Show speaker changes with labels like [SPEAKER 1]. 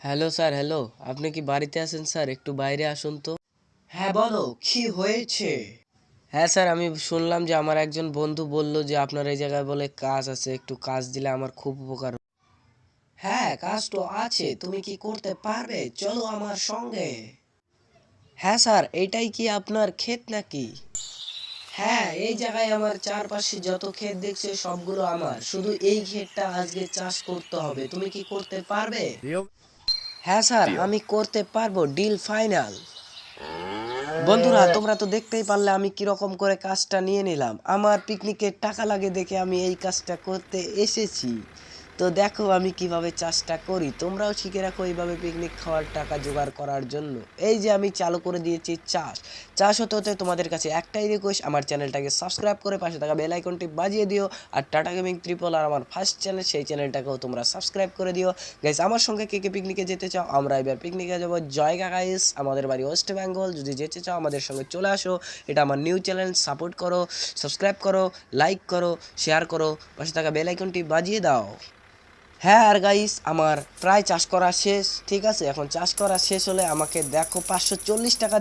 [SPEAKER 1] Hello sir hello. আপনি কি বাড়িতে আছেন স্যার? একটু বাইরে আসুন তো।
[SPEAKER 2] হ্যাঁ বলো কি হয়েছে?
[SPEAKER 1] হ্যাঁ স্যার আমি শুনলাম যে আমার একজন বন্ধু বলল যে আপনার এই জায়গায় বলে কাজ আছে একটু কাজ দিলে আমার খুব উপকার
[SPEAKER 2] হ্যাঁ কাজ তো আছে তুমি কি করতে পারবে? চলো আমার সঙ্গে।
[SPEAKER 1] হ্যাঁ স্যার এটাই কি আপনার ক্ষেত নাকি?
[SPEAKER 2] হ্যাঁ এই জায়গায় আমার চারপাশে যত ক্ষেত দেখছ সবগুলো আমার। শুধু এই ক্ষেতটা আজকে চাষ করতে হবে। তুমি কি করতে পারবে?
[SPEAKER 1] হ্যাঁ স্যার আমি করতে পারব ডিল ফাইনাল বন্ধুরা তোমরা তো দেখতেই পারলে আমি কীরকম করে কাজটা নিয়ে নিলাম। আমার পিকনিকের টাকা লাগে দেখে আমি এই কাজটা করতে এসেছি। তো দেখো আমি কীভাবে চাষটা করি। তোমরাও শিখে রাখো এইভাবে পিকনিক খাওয়ার টাকা জোগাড় করার জন্য। এই যে আমি চালু করে দিয়েছি চাষ। চাষ হতে হতে তোমাদের কাছে একটাই রিকোয়েস্ট আমার চ্যানেলটাকে সাবস্ক্রাইব করে পাশে থাকা বেল আইকনটি বাজিয়ে দিও আর টাটা গেমিং ত্রিপল আর আমার ফার্স্ট চ্যানেল সেই চ্যানেলটাকেও তোমরা সাবস্ক্রাইব করে দিও। গাইস আমার সঙ্গে কে কে পিকনিকে যেতে চাও, আমরা এবার পিকনিকে যাব জয়গা গাইস আমাদের বাড়ি ওয়েস্ট বেঙ্গল যদি যেতে চাও, আমাদের সঙ্গে চলে আসো। এটা আমার নিউ চ্যানেল সাপোর্ট করো সাবস্ক্রাইব করো লাইক করো শেয়ার করো, পাশে থাকা বেল আইকনটি বাজিয়ে দাও। হ্যাঁ আর গাইস আমার প্রায় চাষ করা শেষ, ঠিক আছে? এখন চাষ করা শেষ হলে আমাকে দেখো পাঁচশো চল্লিশ টাকা